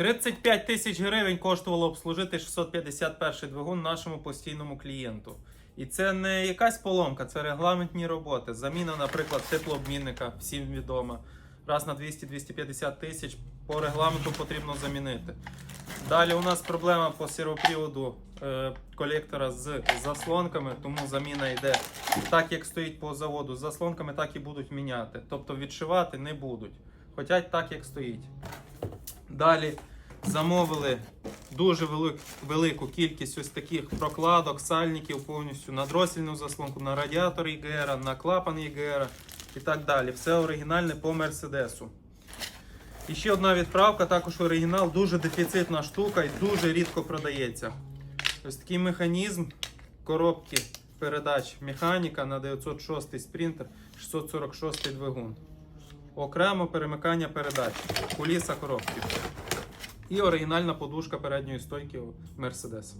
35 тисяч гривень коштувало обслужити 651 двигун нашому постійному клієнту. І це не якась поломка, це регламентні роботи. Заміна, наприклад, теплообмінника, всім відома. Раз на 200-250 тисяч по регламенту потрібно замінити. Далі у нас проблема по сіроприводу е, колектора з заслонками, тому заміна йде так, як стоїть по заводу. З заслонками так і будуть міняти. Тобто відшивати не будуть. Хоча так, як стоїть. Далі замовили дуже велик, велику кількість ось таких прокладок, сальників повністю на дросільну заслонку, на радіатор ЄГР, на клапан ЄГР і так далі. Все оригінальне по Мерседесу. І ще одна відправка, також оригінал, дуже дефіцитна штука і дуже рідко продається. Ось такий механізм коробки передач механіка на 906 спринтер, 646 двигун. Окремо перемикання передач, куліса коробки. І оригінальна подушка передньої стойки Mercedes.